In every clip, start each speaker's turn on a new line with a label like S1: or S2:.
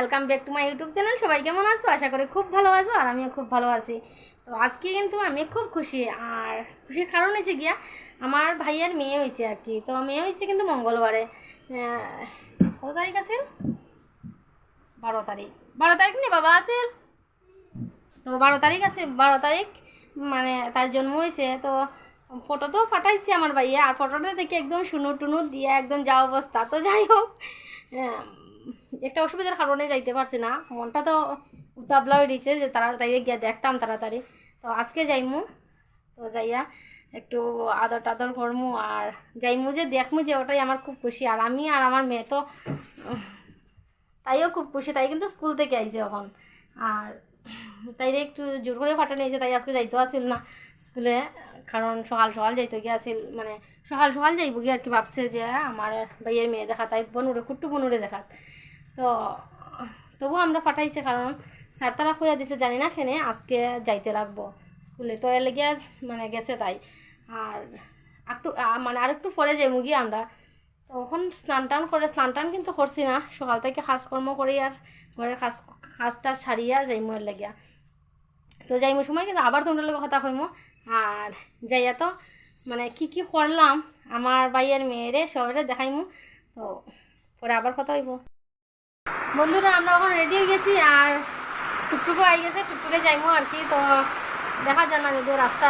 S1: Welcome back to my YouTube channel সবাই কেমন আছো? আশা করি খুব ভালো আছো আর আমিও খুব ভালো আছি। তো আজকে কিন্তু আমি খুব খুশি। আর খুশির কারণ হয়েছে গিয়া, আমার ভাইয়ের মেয়ে হয়েছে আর কি। তো মেয়ে হয়েছে কিন্তু মঙ্গলবারে। কত তারিখ আছে বারো তারিখ। বারো তারিখ নেই বাবা আছে তো বারো তারিখ আছে, বারো তারিখ মানে তার জন্ম হয়েছে। তো ফটো তো পাঠাইছি আমার ভাইয়া। আর ফটোটা দেখে একদম শুনু টুনু দিয়ে একদম যা অবস্থা। তো যাই হোক একটা অসুবিধার কারণে যাইতে পারছি না। মনটা তো উতাবলা হয়ে দিয়েছে যে তাড়াতাড়ি গিয়ে দেখতাম তাড়াতাড়ি। তো আজকে যাইমু। তো যাইয়া একটু আদর টাদর করমু আর যাইমু যে দেখমু যে ওটাই আমার খুব খুশি। আর আমি আর আমার মেয়ে তো, তাইও খুব খুশি। তাই কিন্তু স্কুল থেকে আইছে এখন। আর তাই একটু জোর করে পাঠানো হয়েছে তাই আজকে যাইতে আসিল না স্কুলে। কারণ সকাল সকাল যাইতে গিয়ে আসিল মানে সকাল সকাল যাইব গিয়ে আর কি ভাবছে যে আমার ভাইয়ের মেয়ে দেখা, তাই বনুরে, কুট্টু বনুরে দেখাত। তো তবু আমরা পাঠাইছে কারণ স্যার তারা খুঁজে দিছে, জানি না খেনে আজকে যাইতে লাগবো। স্কুলে তো এর লেগে মানে গেছে তাই। আর একটু মানে আর একটু পরে যাই মুগি আমরা। তখন স্নান টান করে, স্নান টান কিন্তু করছি না। সকাল থেকে কাজকর্ম করি আর ঘরের কাজ, কাজটা সারিয়া যাইমু এর লাগিয়া তো যাইমু সময় কিন্তু আবার তোমরা লোক কথা কইমু। আর যাইয়া তো মানে কি কি করলাম, আমার ভাইয়ের মেয়েরে সবাই দেখাইমু। তো পরে আবার কথা হইব বন্ধুরা, আমরা এখন রেডি হয়ে গেছি আর টুকটুকু আই গেছে, টুকটুকে যাইমু আর কি। তো দেখা যায় না যদি রাস্তা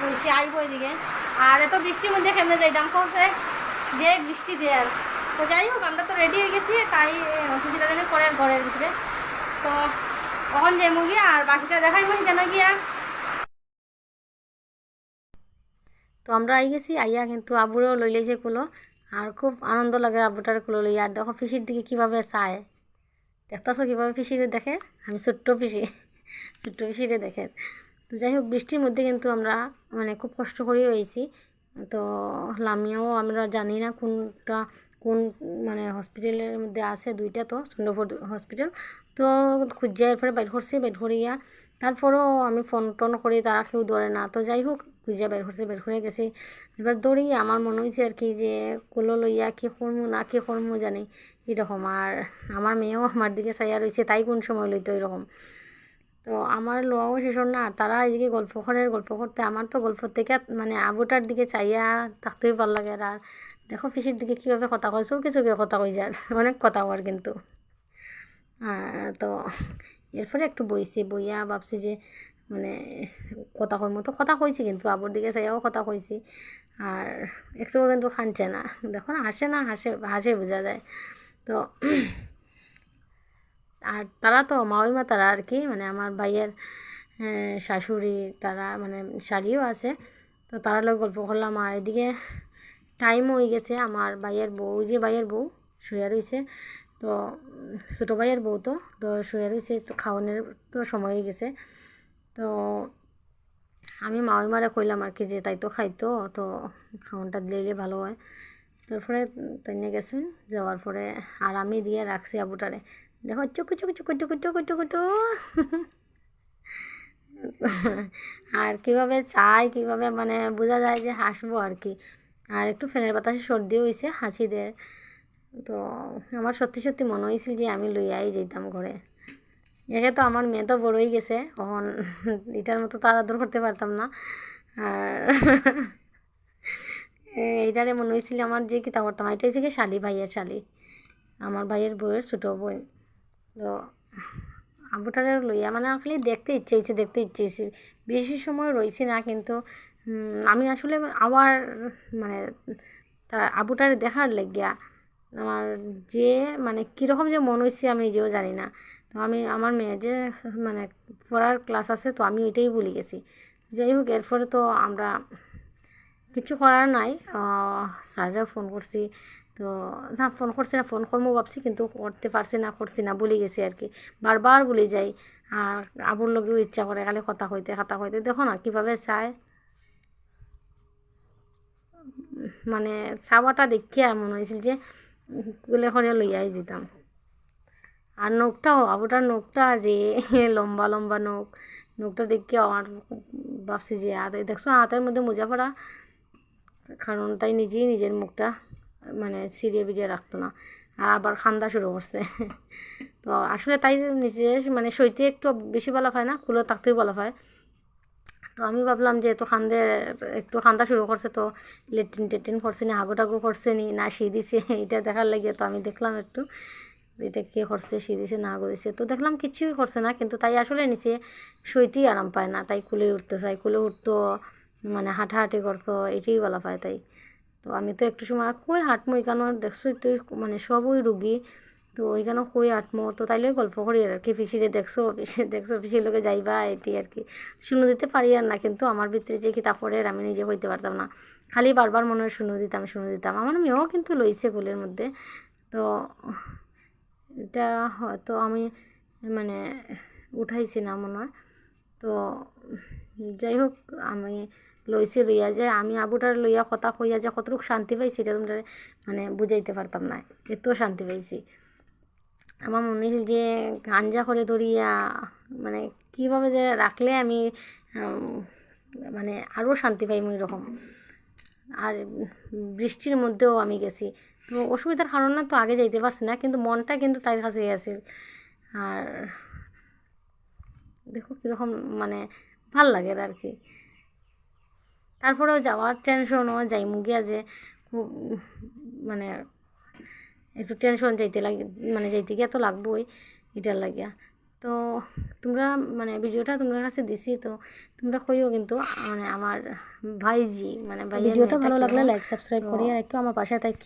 S1: বলছি, আইব ওইদিকে আর এত বৃষ্টির মধ্যে কেমনে যাইতাম করছে যে বৃষ্টি দেয়ার তো যাই হোক, আমরা তো রেডি হয়ে গেছি, তাই অসুবিধা জানি পরের ঘরের ভিতরে। তো তখন যাইমু গিয়া, আর বাকিটা দেখাইমু কেন গিয়া। তো আমরা আই গেছি, আইয়া কিন্তু আবুরেও লই লাইছে কুলো। আর খুব আনন্দ লাগে আবুটার কুলো লই আর দেখো পিসির দিকে কীভাবে চায়। দেখতেছো কীভাবে পিসিরে দেখে? আমি ছোট্ট পিসি। ছোট্ট পিসিরে দেখে। তো যাই হোক, বৃষ্টির মধ্যে কিন্তু আমরা মানে খুব কষ্ট করেই হয়েছি তো লামিয়াও আমরা জানি না কোনটা, কোন মানে হসপিটালের মধ্যে আছে, দুইটা তো চন্দ্রপুর হসপিটাল। তো খুঁজিয়া এরপরে বাইর করছি। বাইর করিয়া তারপরেও আমি ফোন টোন করি, তারা কেউ ধরে না। তো যাই হোক খুঁজিয়া বের করছে, বের করে গেছি। এবার দৌড়ি আমার মনে হয়েছে আর কি যে, কুলো লইয়া কি করমু, না কি করমু জানি। এরকম আর আমার মেয়েও আমার দিকে চাইয়া রয়েছে তাই কোন সময় লইতো এরকম। তো আমার লোয়াও শেষ না তারা এদিকে গল্প করে, গল্প করতে আমার তো গল্প থেকে মানে আবুটার দিকে চাইয়া থাকতেই ভালো লাগে। আর দেখো পিসির দিকে কীভাবে কথা কয়, চৌকে চৌকে কথা কই যার অনেক কথা হওয়ার কিন্তু। তো এরপরে একটু বইছি, বইয়া ভাবছি যে মানে কথা কই মতো কথা কইছি কিন্তু আবুর দিকে চাইয়াও কথা কইছি। আর একটুও কিন্তু খানছে না। দেখো না হাসে না, হাসে হাসে বোঝা যায়। তো, আর তারা তো মাওইমা তারা আর কি মানে আমার ভাইয়ের শাশুড়ি, তারা মানে শাড়িও আছে। তো তারা লোক গল্প করলাম। আর এদিকে টাইম হয়ে গেছে। আমার ভাইয়ের বউ যে ভাইয়ের বউ, শুয়ে রয়েছে তো, ছোটো ভাইয়ের বউ তো তো শুয়ে রয়েছে, তো খাওয়ানোর তো সময় হয়ে গেছে। তো আমি মাওইমারে কইলাম আর কি যে, তাই তো খাইতো, তো খাওয়ানটা দিলে ভালো হয়। তারপরে তাই নিয়ে গেছেন, যাওয়ার পরে আর আমি দিয়ে রাখছি আবুটারে। দেখো, চুকু চুকু চুকু চুকু চুকু চুকু চু আর কীভাবে চাই, কীভাবে মানে বোঝা যায় যে হাসবো আর কি। আর একটু ফ্যানের বাতাসে সর্দি হয়েছে হাসিদের তো আমার সত্যি সত্যি মনে হয়েছিল যে আমি লইয়াই যেতাম ঘরে। একে তো আমার মেয়ে তো বড়ই গেছে তখন এটার মতো তো আর আদর করতে পারতাম না। আর এইটারে মনে হয়েছিল আমার যে কিতা করতাম এটা হয়েছে কি শালি ভাইয়ের শালি। আমার ভাইয়ের বউয়ের ছোটো বোন তো আবুটারে লইয়া মানে খালি দেখতে ইচ্ছে হয়েছে দেখতে ইচ্ছে হয়েছে বেশি সময় রয়েছি না, কিন্তু আমি আসলে আবার মানে তা আবুটারে দেখার লাগিয়া আমার যে মানে কীরকম যে মন হয়েছে আমি নিজেও জানি না। তো আমি, আমার মেয়ে যে মানে পড়ার ক্লাস আছে, তো আমি ওইটাই ভুলে গেছি। যাই হোক এরপরে তো আমরা কিছু করার নাই। স্যাররা ফোন করছি। তো না ফোন করছি না ফোন করব ভাবছি, কিন্তু করতে পারছি না, করছি না, ভুলে গেছি আর কি। বারবার ভুলে যাই। আর আবুর লগেও ইচ্ছা করে খালি কথা কইতে কথা কইতে। দেখো না, কীভাবে চায়। মানে চাওয়াটা দেখিয়া মনে হয়েছিল যে কুলে করে লইয়াই যেতাম। আর নখটাও আবুটার নখটা যে লম্বা লম্বা নখ, নখটা দেখে আমার ভাবছি যে হাতে দেখছ হাতের মধ্যে মোজা পড়া কারণ তাই নিজেই নিজের মুখটা মানে সিরিয়ে বিরিয়ে রাখতো না। আর আবার খান্দা শুরু করছে। তো আসলে তাই নিজে মানে সইতে একটু বেশি বলা হয় না কুলো থাকতেই বলা হয়। তো আমি ভাবলাম যে এত খান্দে, একটু খান্দা শুরু করছে তো লেট্রিন টেট্রিন করছে নি হাগু টাগু করছে নি, না সি দিছে এটা দেখার লাগে তো আমি দেখলাম একটু এটা কে করছে সি দিছে না হাগু দিছে। তো দেখলাম কিছুই করছে না, কিন্তু তাই আসলে নিচে সইতেই আরাম পায় না, তাই কুলে উঠতে চাই কুলে উঠতো মানে হাঁটাহাঁটি করতো, এটাই বলা পায় তাই। তো আমি তো একটু সময়, কই হাঁটমো কেন দেখছ তুই মানে সবই রুগী তো ওইখানে কই আটমো তো তাইলে গল্প করি আর কি। পিসিরে দেখছ, পিসি, দেখছ, পিসির লোকে যাইবা, এটি আর কি। শুনে দিতে পারি আর না, কিন্তু আমার ভিতরে যে কি তারপরে আমি নিজে হইতে পারতাম না। খালি বারবার মনে হয় শুনে দিতাম শুনে দিতাম। আমার মেয়েও কিন্তু লইছে কুলের মধ্যে। তো এটা হয়তো আমি মানে উঠাইছি না মনে হয়। তো যাই হোক, আমি লইছি লইয়া যে, আমি আবুটার লইয়া কথা কইয়া যে কতটুকু শান্তি পাইছি এটা তোমরা মানে বুঝাইতে পারতাম না। এত শান্তি পাইছি। আমার মনে হয়েছিল যে গাঞ্জা করে ধরিয়া মানে কীভাবে যে রাখলে আমি মানে আরও শান্তি পাই ওই রকম আর বৃষ্টির মধ্যেও আমি গেছি। তো অসুবিধার কারণে তো আগে যাইতে পারছি না, কিন্তু মনটা কিন্তু তার কাছেই আছে আর দেখো কীরকম মানে ভালো লাগে আর কি। তারপরেও যাওয়ার টেনশনও যাই মুগিয়া যে খুব মানে একটু টেনশন যাইতে লাগে মানে যাইতে গিয়া তো লাগবোই এটার লাগিয়া। তো তোমরা মানে ভিডিওটা তোমার কাছে দিছি তো তোমরা কইও কিন্তু মানে আমার ভাইজি মানে ভাইজিটা
S2: ভিডিওটা ভালো লাগলে লাইক সাবস্ক্রাইব
S1: করিয়া
S2: করি আর একটু আমার পাশে থাকছো